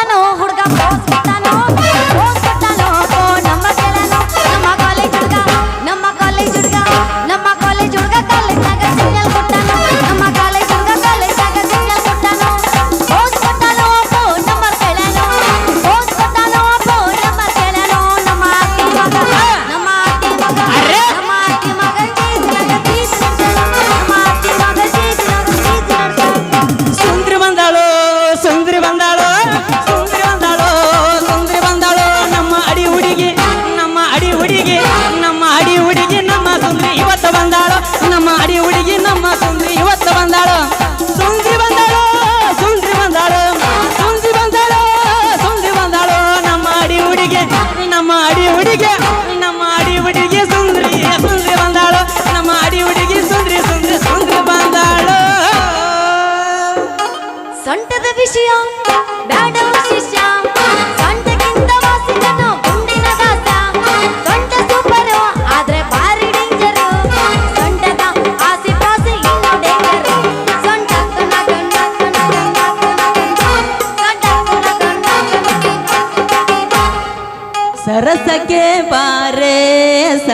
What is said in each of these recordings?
ಬಿಟ್ಟಾನೋ ಹುಡುಗ ಬಾಸ್ ಮಾಡಿ ಹುಡುಗಿ ನಮ್ಮ ಮಾಡಿ ಹುಡುಗಿ ಸುಂದ್ರಿ ಸುಂದ್ರಿ ಬಂದಾಳು. ನಮ್ಮ ಮಾಡಿ ಹುಡುಗಿ ಸುಂದ್ರಿ ಸುಂದ್ರಿ ಸುಂದ್ರಿ ಬಂದಾಳು. ಸೊಂಟದ ವಿಷಯ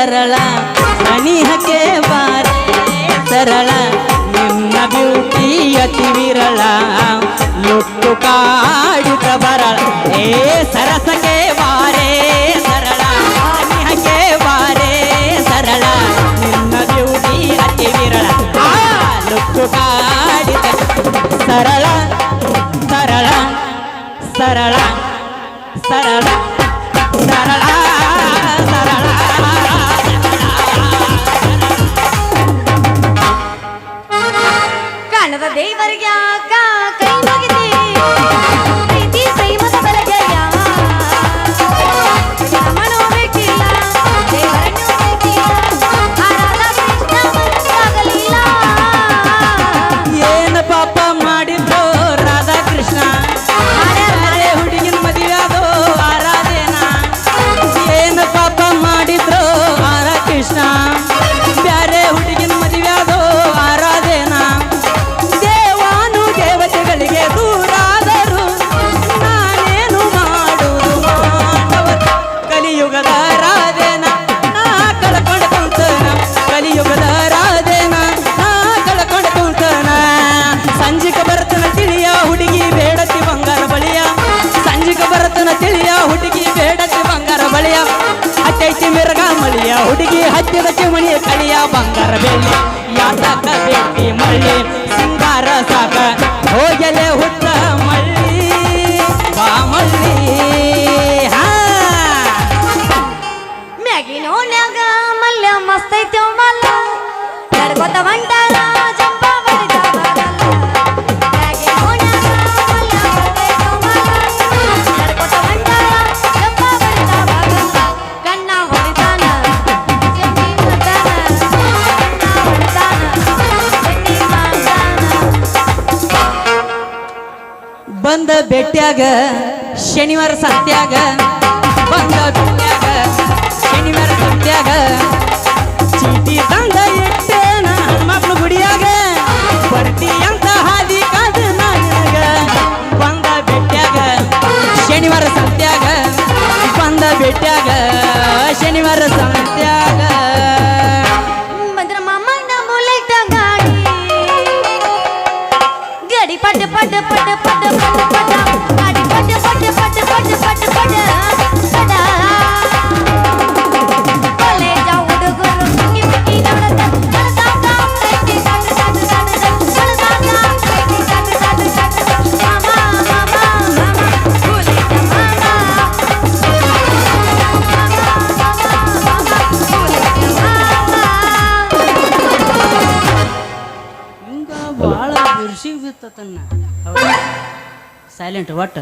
ಸರಳ ಅನಿಹಕ್ಕೆ ಬಾರ ಸರಳ ನಿನ್ನ ಬ್ಯೂಟಿ ಅತಿ ವಿರಳ ಲುಟ್ಟು ಕಾಡುತ್ತ ಬರಳ ಏ ಸರಸಕ್ಕೆ ಬಾರೇ ಸರಳ ಅನಿಹಕ್ಕೆ ಬಾರೇ ಸರಳ ನಿನ್ನ ಬ್ಯೂಟಿ ಅತಿ ವಿರಳ ಲುಟ್ಟು ಕಾಡುತ್ತ ಸರಳ ಸರಳ ಸರಳ ಸರಳ ಹುಡುಗಿ ಹತ್ತಿದ ಚಿಮಣಿ ಕಳಿಯ ಬಂಗಾರ ಬೆಳ್ಳಿ ಯಾತಕ ಬೇಕಿ ಮಳ್ಳಿ ಸಿಂಗಾರ ಸಾಕ ಹೋಗಲೆ ಹುಟ್ಟ ತ್ಯಾಗ ಶನಿವಾರ ಸತ್ಯಾಗ ಬಂದ ಬಿಟ್ಯಾಗ ಶನಿವಾರ ಸತ್ಯಾಗ ಚೀಟಿ ಋಷಿಗೆ ಬಿತ್ತತನ್ನ ಸೈಲೆಂಟ್ ಒಟ್ಟ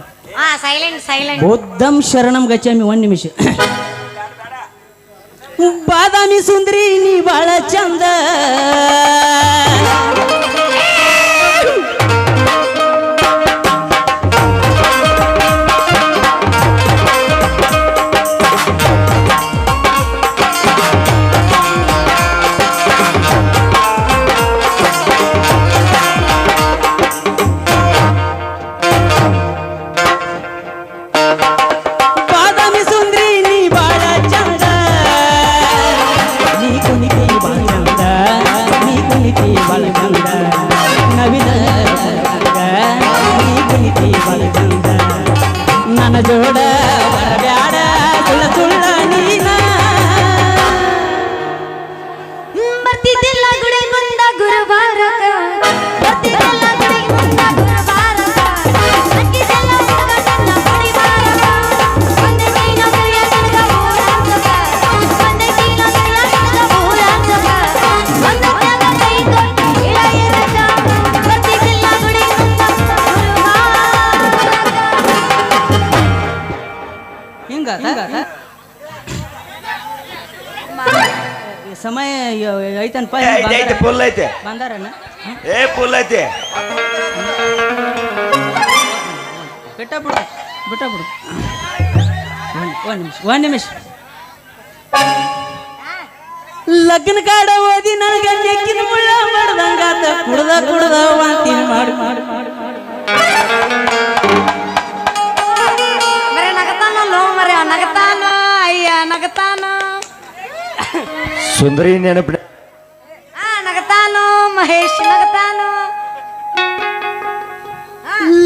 ಆ ಸೈಲೆಂಟ್ ಸೈಲೆಂಟ್ ಬೌದ್ಧಂ ಶರಣಂ ಗಚಾಮಿ ಒಂದ್ ನಿಮಿಷ. ಬಾದಾಮಿ ಸುಂದ್ರಿ ನೀ ಬಾಳ ಚಂದ. ಐತನಪ್ಪ? ಐತೆ ಐತೆ ಫುಲ್ ಐತೆ. ಬಂದಾರನ? ಏ ಫುಲ್ ಐತೆ. ಬಿಟ್ಟ ಬಿಡು ಬಿಟ್ಟ ಬಿಡು. ಒಂದು ನಿಮಿಷ ಒಂದು ನಿಮಿಷ. ಲಗ್ನ ಕಾಡ ಓದಿ ನನಗೆ ನೆಕ್ಕಿನ ಮುಳ್ಳ ಮಾಡ್ದಂಗಾತ ಕುಡ್ದ ಕುಡ್ದ ವಾಂತಿ ಮಾಡಿ. ಮಾಡಿ ಮಾಡಿ ಮರೆ ಲೋ ಮರೆ ನಗತಾನ ಅಯ್ಯ ನಗತಾನ. ಸುಂದರಿ ನೆನಪಿನ ನಗತಾನೋ, ಮಹೇಶ್ ನಗತಾನು?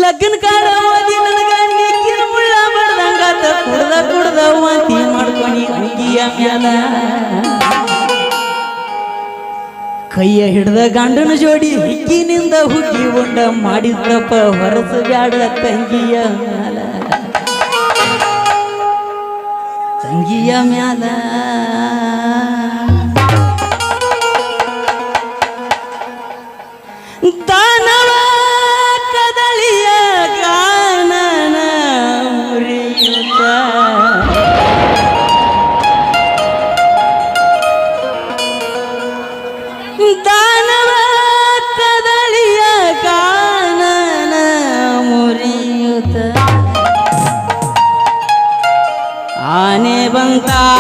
ಲಗ್ನ ಕಾಡ ಓದಿ ನನಗ ನೆಕ್ಕಿನ ಮುಳ್ಳ ಮಾಡ್ದಂಗಾತ ಕುಡ್ದ ಕುಡ್ದ ವಾಂತಿ ಮಾಡ್ಕೊನಿ ಅಂಗಿಯ ಮ್ಯಾಲ. ಕೈಯ ಹಿಡ್ದ ಗಂಡನ ಜೋಡಿ ಹಿಕ್ಕಿನಿಂದ ಹುಗ್ಗಿ ಉಂಡ ಮಾಡಿದ್ರಪ್ಪ, ಹೊರಸು ಬ್ಯಾಡ ತಂಗಿಯ ಮ್ಯಾಲ. ತಂಗಿಯ ಮ್ಯಾಲ. Bye.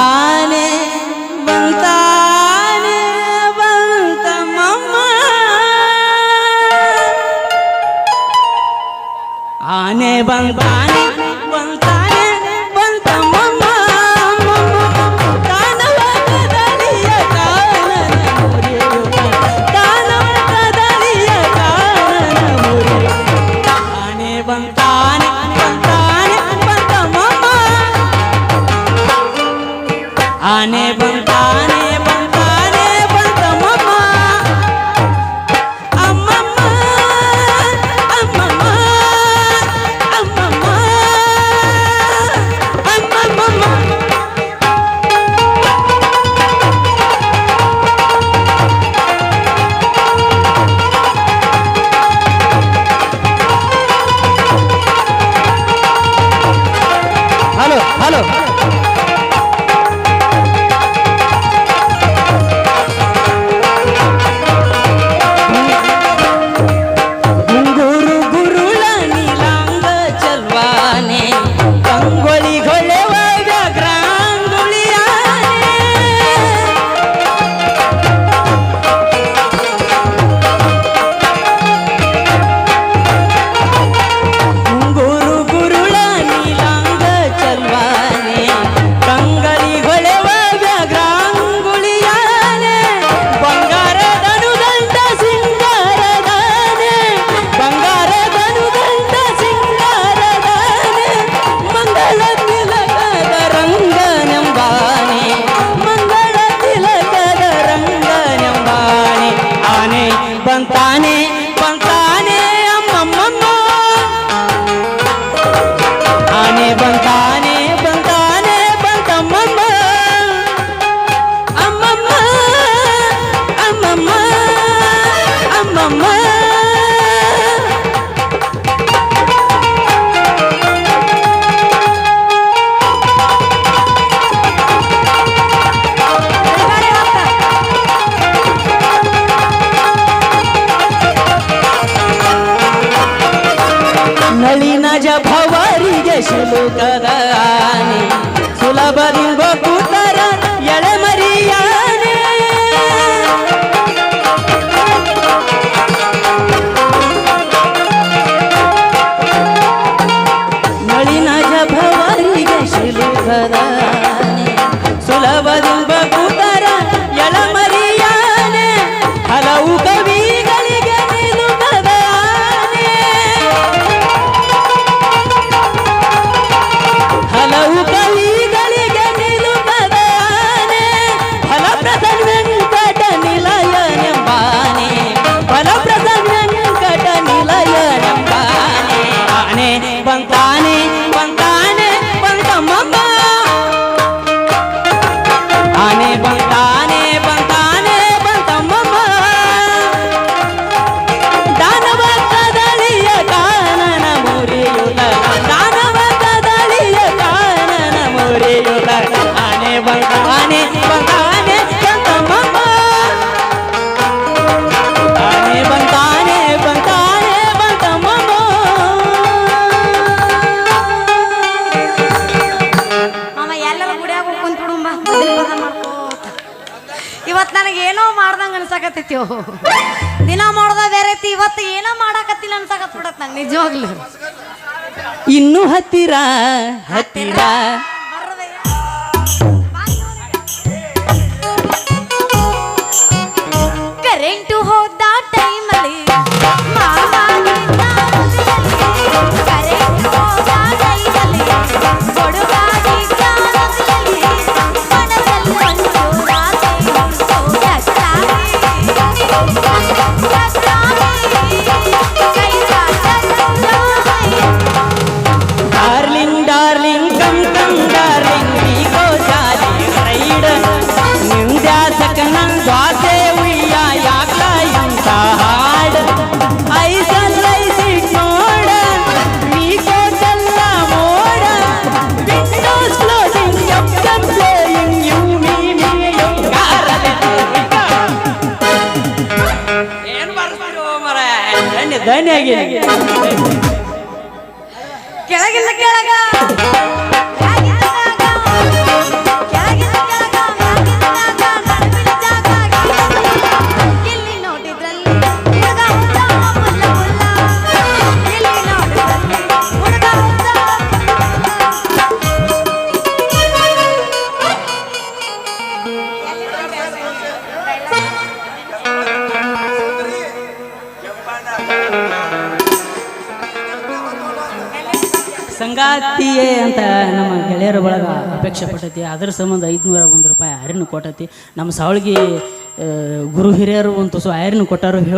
माझ्या भावारी गेशलो करानी सुलाबा लिंब कुतारा ಮಾಡಾಕತ್ತೇವು ದಿನ ಮಾಡೋದ ಬೇರೆ ಐತಿ, ಇವತ್ತು ಏನ ಮಾಡಾಕತ್ತಿಲ್ಲ ಅನ್ಸಾಕತ್ ಬಿಡತ್ ನಾನು ನಿಜವಾಗ್ಲು. ಇನ್ನು ಹತ್ತಿರ ಹತ್ತಿರ. ದಣಿಯಾಗಿ ಕೆಳಗಿಲ್ಲ ಕೆಳಗ. ಜಾತಿಯೇ ಅಂತ ನಮ್ಮ ಗೆಳೆಯರ ಬಳಗ ಅಪೇಕ್ಷೆ ಪಟ್ಟತಿ. ಅದರ ಸಂಬಂಧ ಐದುನೂರ ಒಂದು ರೂಪಾಯಿ ಆರಿನ ಕೊಟ್ಟತಿ. ನಮ್ಮ ಸಾವಳಿಗೆ ಗುರು ಹಿರಿಯರು ಒಂದು ತುಸು ಆರಿನ ಕೊಟ್ಟಾರು